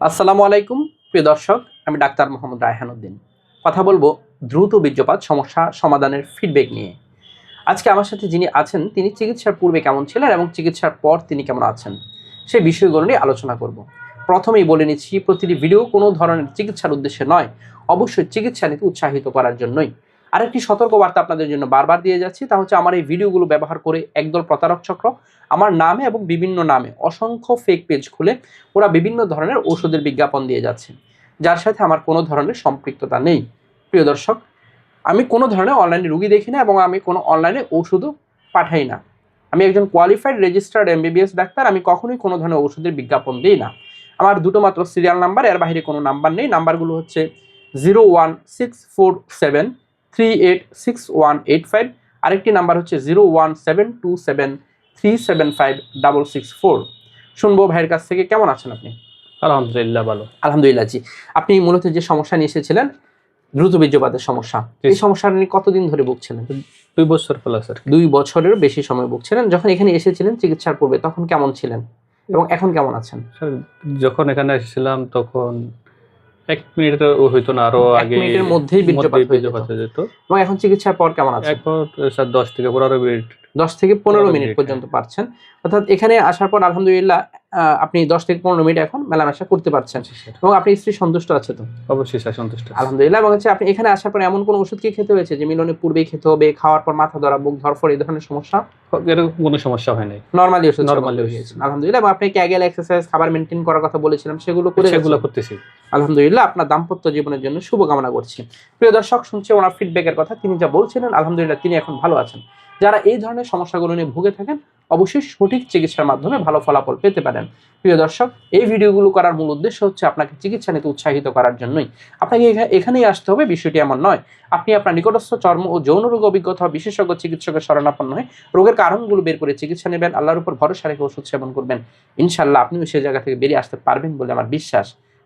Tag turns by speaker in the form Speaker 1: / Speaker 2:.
Speaker 1: আসসালামু আলাইকুম, প্রিয় দর্শক, আমি ডাক্তার মোহাম্মদ রায়হান উদ্দিন। কথা বলব দ্রুত বীর্যপাত সমস্যা সমাধানের ফিডব্যাক নিয়ে। আজকে আমার সাথে যিনি আছেন, তিনি চিকিৎসার পূর্বে কেমন ছিলেন এবং চিকিৎসার পর তিনি কেমন আছেন, সেই বিষয়গুলো নিয়ে আলোচনা করব। প্রথমেই বলে নিচ্ছি, প্রতিটি ভিডিও কোনো ধরনের চিকিৎসার উদ্দেশ্যে নয়, অবশ্যই চিকিৎসা নিতে উৎসাহিত করার জন্যই। আরেকটি সতর্কবার্তা আপনাদের জন্য বারবার দিয়ে যাচ্ছি, তা হচ্ছে আমার এই ভিডিওগুলো ব্যবহার করে একদল প্রতারক চক্র আমার নামে এবং বিভিন্ন নামে অসংখ্য ফেক পেজ খুলে ওরা বিভিন্ন ধরনের ওষুধের বিজ্ঞাপন দিয়ে যাচ্ছে। যার সাথে আমার কোনো ধরনের সম্পৃক্ততা নেই। প্রিয় দর্শক, আমি কোনো ধরনের অনলাইনে রুগী দেখি না এবং আমি কোনো অনলাইনে ওষুধও পাঠাই না। আমি একজন কোয়ালিফাইড রেজিস্টার্ড এমবিবিএস ডাক্তার, আমি কখনোই কোনো ধরনের ওষুধের বিজ্ঞাপন দিই না। আমার দুটো মাত্র সিরিয়াল নাম্বার এর বাইরে কোনো নাম্বার নেই। নাম্বারগুলো হচ্ছে zero one six four seven three eight six one eight five আরেকটি নাম্বার হচ্ছে zero one seven two seven three seven five double six four শুনব ভাইয়ের কাছ থেকে কেমন আছেন আপনি?
Speaker 2: আলহামদুলিল্লাহ ভালো।
Speaker 1: আলহামদুলিল্লাহ জি। আপনি মূলত যে সমস্যা নিয়ে এসেছিলেন দ্রুত বীর্যপাতের সমস্যা এই সমস্যা নিয়ে কতদিন ধরে ভুগছিলেন?
Speaker 2: দুই বছর প্লাস কি।
Speaker 1: দুই বছরেরও বেশি সময় ভুগছিলেন। যখন এখানে এসেছিলেন চিকিৎসার পূর্বে তখন কেমন ছিলেন? এবং এখন কেমন আছেন?
Speaker 2: স্যার, যখন এখানে এসেছিলাম তখন এক মিনিটের হইতো না
Speaker 1: আরও
Speaker 2: আগে
Speaker 1: মিনিটের মধ্যেই বীর্যপাত হয়ে যেত।
Speaker 2: হয়ে
Speaker 1: এবং এখন চিকিৎসার পর কেমন আছেন
Speaker 2: এখন স্যার দশ থেকে পনেরো মিনিট।
Speaker 1: দশ থেকে পনেরো
Speaker 2: পনেরো
Speaker 1: মিনিট
Speaker 2: মিনিট,
Speaker 1: পর্যন্ত পারছেন। অর্থাৎ এখানে আসার পর আলহামদুলিল্লাহ আপনি দশ থেকে পনেরো মিনিট এখন মেলামেশা করতে পারছেন। এবং আপনি স্ত্রী সন্তুষ্ট আছে তো?
Speaker 2: অবশ্যই স্যার সন্তুষ্ট
Speaker 1: আলহামদুলিল্লাহ এবং হচ্ছে আপনি এখানে আসার পর এমন কোনো ওষুধ কি খেতে হয়েছে যে মিলনের পূর্বেই খেতে হবে খাওয়ার পর মাথা ধরা বুক ধরফর এই ধরনের সমস্যা?
Speaker 2: এরকম কোনো সমস্যা হয় নাই।
Speaker 1: নর্মালি ওষুধ নর্মালি হয়েছে। আলহামদুলিল্লাহ এবং আপনি ক্যাগেল এক্সারসাইজ খাবার মেনটেন করার কথা বলেছিলাম সেগুলো করে
Speaker 2: সেগুলো করতেছি।
Speaker 1: আলহামদুলিল্লাহ আপনার দাম্পত্য জীবনের জন্য শুভকামনা করছি। প্রিয় দর্শক, শুনছে ওনার ফিডব্যাকের কথা। তিনি যা বলছিলেন, আলহামদুলিল্লাহ তিনি এখন ভালো আছেন। যারা এই ধরনের সমস্যাগুলো নিয়ে ভুগে থাকেন, অবশ্যই সঠিক চিকিৎসার মাধ্যমে ভালো ফলাফল পেতে পারেন। প্রিয় দর্শক, এই ভিডিওগুলো করার মূল উদ্দেশ্য হচ্ছে আপনাকে চিকিৎসা নিতে উৎসাহিত করার জন্যই। আপনাকে এখা- এখানেই আসতে হবে, বিষয়টি এমন নয়। আপনি আপনার নিকটস্থ চর্ম ও যৌন রোগ অভিজ্ঞতা বিশেষজ্ঞ চিকিৎসকের শরণাপন্ন হয়ে রোগের কারণগুলো বের করে চিকিৎসা নেবেন। আল্লাহর উপর ভরসা রেখে ওষুধ সেবন করবেন। ইনশাল্লাহ আপনিও সেই জায়গা থেকে বেরিয়ে আসতে পারবেন বলে আমার বিশ্বাস।